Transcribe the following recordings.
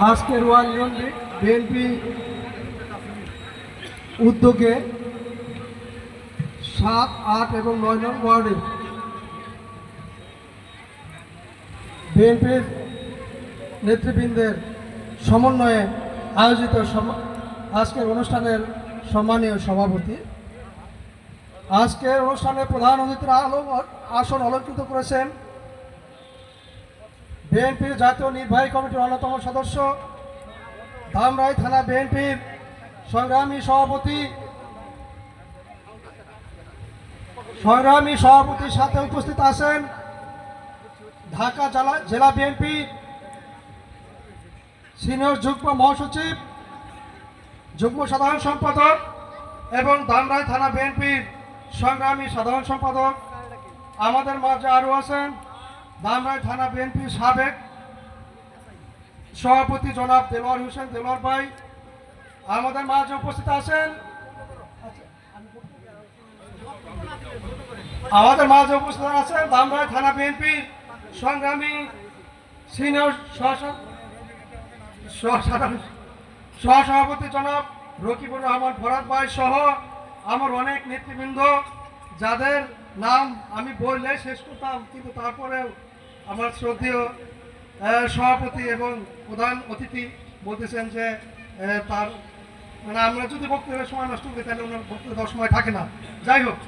আজকের union BNP উদ্যোগে সাত, আট এবং নয় নং ওয়ার্ডে বিএনপির নেতৃবৃন্দের সমন্বয়ে আয়োজিত আজকের অনুষ্ঠানের সম্মানীয় সভাপতি। আজকের অনুষ্ঠানে প্রধান অতিথির আলো- আসন অলঙ্কৃত করেছেন বিএনপির জাতীয় নির্বাহী কমিটির অন্যতম সদস্য ধামরাই থানা বিএনপির সংগ্রামী সভাপতি, সংগ্রামী সভাপতির সাথে উপস্থিত আছেন ঢাকা জেলা জেলা বিএনপি সিনিয়র যুগ্ম মহাসচিব, যুগ্ম সাধারণ সম্পাদক এবং ধামরাই থানা বিএনপির সংগ্রামী সাধারণ সম্পাদক। আমাদের মাঝে আরও আছেন ধামরাই থানা বিএনপির সাবেক সভাপতি জনাব দেলোয়ার হোসেন দেলোয়ার ভাই। আমাদের মাঝে উপস্থিত আছেন। আমাদের মাঝে উপস্থিত আছেন ধামরাই থানা বিএনপির সংগ্রামী সিনিয়র সহ- সহ- সহসভাপতি জনাব রকিবুর রহমান ফরাদ ভাই সহ আমার অনেক নেতৃবৃন্দ, যাদের নাম আমি বললে শেষ করতাম, কিন্তু তারপরেও আমার শ্রদ্ধেয় সভাপতি এবং প্রধান অতিথি বলতেছেন যে তার মানে আমরা যদি বক্তব্যের সময় নষ্ট করি, তাহলে ওনার বক্তব্য দেওয়ার সময় থাকে না। যাই হোক,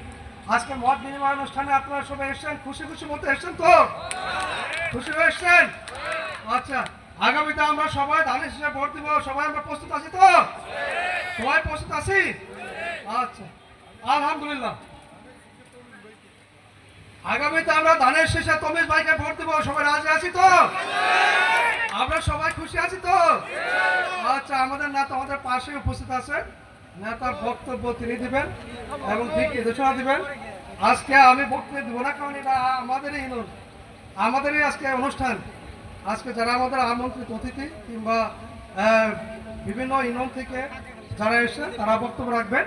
আজকে মত বিনিময় অনুষ্ঠানে আপনারা সবাই এসছেন, খুশি খুশি মতো এসছেন তো? খুশি হয়ে এসছেন? আচ্ছা আগামীতে আমরা সবাই ধানের হিসেবে ভোট দিব, সবাই আমরা প্রস্তুত আছি তো? সবাই প্রস্তুত আছি? আচ্ছা আলহামদুলিল্লাহ। আগামীতে আমরা ধানের শেষে তমিজ ভাইকে ভোট সবাই রাজি আছি তো? আমরা সবাই খুশি আছি তো? আচ্ছা আমাদের নেতা আমাদের পাশে উপস্থিত আছে। নেতার বক্তব্য তিনি দিবেন এবং ঠিক নির্দেশনা দিবেন। আজকে আমি বক্তব্য দিব না, কারণ এটা আমাদেরই আমাদেরই আজকে অনুষ্ঠান। আজকে যারা আমাদের আমন্ত্রিত অতিথি কিংবা বিভিন্ন ইউনিয়ন থেকে যারা এসেছেন, তারা বক্তব্য রাখবেন।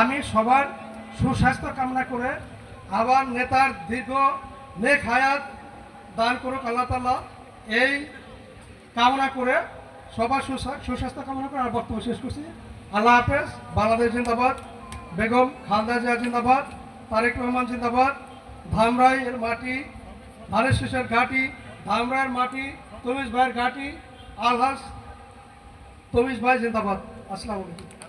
আমি সবার সুস্বাস্থ্য কামনা করে আবার নেতার দীর্ঘ নেক হায়াত দান করুক আল্লাহ তাল্লাহ এই কামনা করে সবার সুস্বা- সুস্বাস্থ্য কামনা করে আর বক্তব্য শেষ করছি। আল্লাহ হাফেজ, বাংলাদেশ জিন্দাবাদ, বেগম খালদা জিয়া জিন্দাবাদ, তারেক রহমান জিন্দাবাদ ধামরাই এর মাটি, ধানের শেষের ঘাটি, ধামরাইয়ের মাটি, তমিজ ভাইয়ের ঘাটি আলহাস তমিজ ভাই জিন্দাবাদ। আসসালামু আলাইকুম।